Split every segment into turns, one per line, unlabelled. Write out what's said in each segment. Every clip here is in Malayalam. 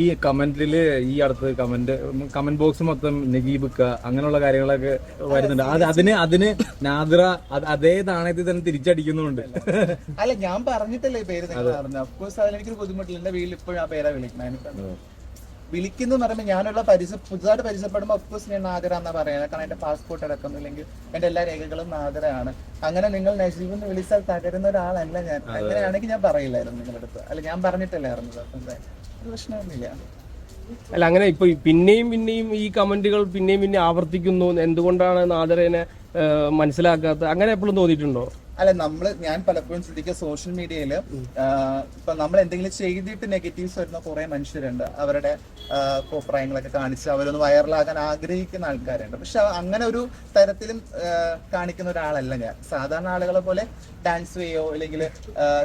ഈ കമന്റിൽ ഈ അടുത്ത് കമന്റ് കമന്റ് ബോക്സ് മൊത്തം നഗീബിക്ക അങ്ങനെയുള്ള കാര്യങ്ങളൊക്കെ വരുന്നുണ്ട്. അത് അതിന് അതിന് നാദ്ര അതേ നാണയത്തിൽ തന്നെ തിരിച്ചടിക്കുന്നുണ്ട്
അല്ല ഞാൻ പറഞ്ഞിട്ടല്ലേ പേര് അഫ്കോഴ്സ് അതിൽ എനിക്കൊരു ബുദ്ധിമുട്ടില്ല. എന്റെ വീട്ടിൽ ഇപ്പോഴും ആ പേരാ വിളിക്കുന്നത്. വിളിക്കുന്നു എന്ന് പറയുമ്പോൾ ഞാനുള്ള പരിസ പുതുതായിട്ട് പരിചയപ്പെടുമ്പോൾ അഫ്കോഴ്സ് ഞാൻ നാദിറ എന്നാ പറയുന്നത്. കാരണം എന്റെ പാസ്പോർട്ട് അടക്കം ഇല്ലെങ്കിൽ എന്റെ എല്ലാ രേഖകളും നാദിറയാണ് അങ്ങനെ നിങ്ങൾ നജീബ് എന്ന് വിളിച്ചാൽ തകരുന്ന ഒരാളല്ല ഞാൻ. അങ്ങനെയാണെങ്കിൽ ഞാൻ പറയില്ലായിരുന്നു നിങ്ങളുടെ അടുത്ത് അല്ല ഞാൻ പറഞ്ഞിട്ടല്ലേ പ്രശ്നമൊന്നുമില്ല.
അല്ല അങ്ങനെ ഇപ്പൊ പിന്നെയും പിന്നെയും ഈ കമന്റുകൾ പിന്നെയും പിന്നെ ആവർത്തിക്കുന്നു. എന്തുകൊണ്ടാണ് നാദറേനെ മനസ്സിലാക്കാത്തത് അങ്ങനെ എപ്പോഴും തോന്നിയിട്ടുണ്ടോ?
അല്ല നമ്മൾ ഞാൻ പലപ്പോഴും ശ്രദ്ധിക്കുക സോഷ്യൽ മീഡിയയിൽ ഇപ്പൊ നമ്മൾ എന്തെങ്കിലും ചെയ്തിട്ട് നെഗറ്റീവ്സ് വരുന്ന കുറെ മനുഷ്യരുണ്ട്. അവരുടെ അഭിപ്രായങ്ങളൊക്കെ കാണിച്ച് അവരൊന്ന് വൈറലാകാൻ ആഗ്രഹിക്കുന്ന ആൾക്കാരുണ്ട്. പക്ഷെ അങ്ങനെ ഒരു തരത്തിലും കാണിക്കുന്ന ഒരാളല്ല ഞാൻ. സാധാരണ ആളുകളെ പോലെ ഡാൻസ് ചെയ്യോ അല്ലെങ്കിൽ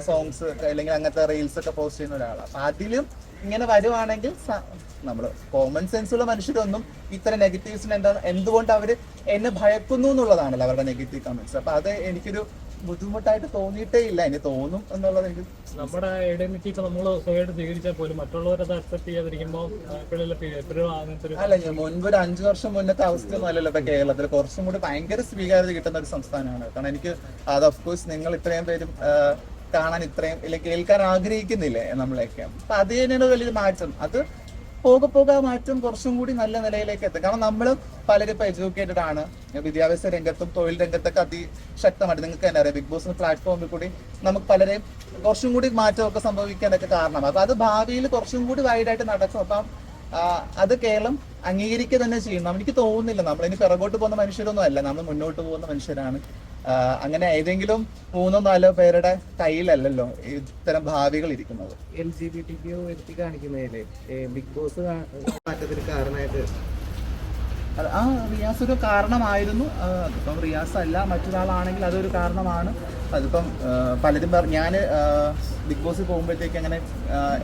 സോങ്സ് അല്ലെങ്കിൽ അങ്ങനത്തെ റീൽസ് ഒക്കെ പോസ്റ്റ് ചെയ്യുന്ന ഒരാളാണ് അപ്പൊ അതിലും ഇങ്ങനെ വരുവാണെങ്കിൽ നമ്മൾ കോമൺ സെൻസുള്ള മനുഷ്യരൊന്നും ഇത്ര നെഗറ്റീവ്സിന് എന്താ എന്തുകൊണ്ട് അവർ എന്നെ ഭയക്കുന്നു എന്നുള്ളതാണല്ലോ അവരുടെ നെഗറ്റീവ് കമന്റ്സ് അപ്പൊ അത് എനിക്കൊരു ബുദ്ധിമുട്ടായിട്ട് തോന്നിയിട്ടേ ഇല്ല. ഇനി തോന്നും എന്നുള്ളത് എനിക്ക്
നമ്മുടെ ഐഡന്റിറ്റി ഇപ്പൊ നമ്മൾ സ്വയമായിട്ട് സ്വീകരിച്ചാൽ പോലും മറ്റുള്ളവരത് അക്സെപ്റ്റ് ചെയ്യാതിരിക്കുമ്പോൾ
അല്ല ഞാൻ മുൻപ് ഒരു അഞ്ചു വർഷം മുന്നത്തെ അവസ്ഥയൊന്നും അല്ലല്ലോ ഇപ്പൊ കേരളത്തിൽ കുറച്ചും കൂടി ഭയങ്കര സ്വീകാര്യത കിട്ടുന്ന ഒരു സംസ്ഥാനമാണ്. കാരണം എനിക്ക് അത് ഓഫ്കോഴ്സ് നിങ്ങൾ ഇത്രയും പേരും കാണാൻ ഇത്രയും ഇല്ല കേൾക്കാൻ ആഗ്രഹിക്കുന്നില്ലേ നമ്മളെയൊക്കെ. അപ്പൊ അത് തന്നെയാണ് വലിയൊരു മാറ്റം. അത് പോകെ പോകെ മാറ്റം കുറച്ചും കൂടി നല്ല നിലയിലേക്ക് എത്തും. കാരണം നമ്മൾ പലരും ഇപ്പൊ എഡ്യൂക്കേറ്റഡ് ആണ്. വിദ്യാഭ്യാസ രംഗത്തും തൊഴിൽ രംഗത്തൊക്കെ അതിശക്തമായിട്ട് നിങ്ങൾക്ക് തന്നെ അറിയാം. ബിഗ് ബോസ് പ്ലാറ്റ്ഫോമിൽ കൂടി നമുക്ക് പലരെയും കുറച്ചും കൂടി മാറ്റമൊക്കെ സംഭവിക്കാനൊക്കെ കാരണം അപ്പൊ അത് ഭാവിയിൽ കുറച്ചും കൂടി വൈഡായിട്ട് നടക്കും. അപ്പം അത് കേരളം അംഗീകരിക്കുക തന്നെ ചെയ്യണം എനിക്ക് തോന്നുന്നില്ല. നമ്മൾ ഇനി പിറകോട്ട് പോകുന്ന മനുഷ്യരൊന്നും അല്ല. നമ്മൾ മുന്നോട്ട് പോകുന്ന മനുഷ്യരാണ്. അങ്ങനെ ഏതെങ്കിലും മൂന്നോ നാലോ പേരുടെ കയ്യിലല്ലല്ലോ ഇത്തരം ഭാവികൾ ഇരിക്കുന്നത്.
L G B T Q എത്തി കാണിക്കുന്നതിൽ ബിഗ് ബോസ് മാറ്റത്തിന് കാരണമായിട്ട്.
ആ റിയാസ് ഒരു കാരണമായിരുന്നു. ഇപ്പം അതിപ്പം റിയാസ് അല്ല മറ്റൊരാളാണെങ്കിൽ അതൊരു കാരണമാണ്. അതിപ്പം പലരും ഞാൻ ബിഗ് ബോസിൽ പോകുമ്പോഴത്തേക്ക് അങ്ങനെ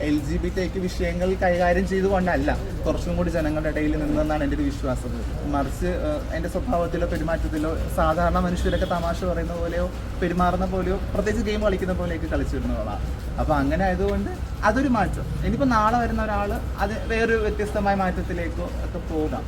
എൽ ജി ബി ടേക്ക് വിഷയങ്ങൾ കൈകാര്യം ചെയ്തുകൊണ്ടല്ല കുറച്ചും കൂടി ജനങ്ങളുടെ ഇടയിൽ നിന്നെന്നാണ് എന്റെ ഒരു വിശ്വാസം. മറിച്ച് എന്റെ സ്വഭാവത്തിലോ പെരുമാറ്റത്തിലോ സാധാരണ മനുഷ്യരൊക്കെ തമാശ പറയുന്ന പോലെയോ പെരുമാറുന്ന പോലെയോ പ്രത്യേകിച്ച് ഗെയിം കളിക്കുന്ന പോലെയൊക്കെ കളിച്ചിരുന്നതാണ് അപ്പോൾ അങ്ങനെ ആയതുകൊണ്ട് അതൊരു മാറ്റം. ഇനിയിപ്പോൾ നാളെ വരുന്ന ഒരാൾ അത് വേറൊരു വ്യത്യസ്തമായ മാറ്റത്തിലേക്കോ ഒക്കെ പോകാം.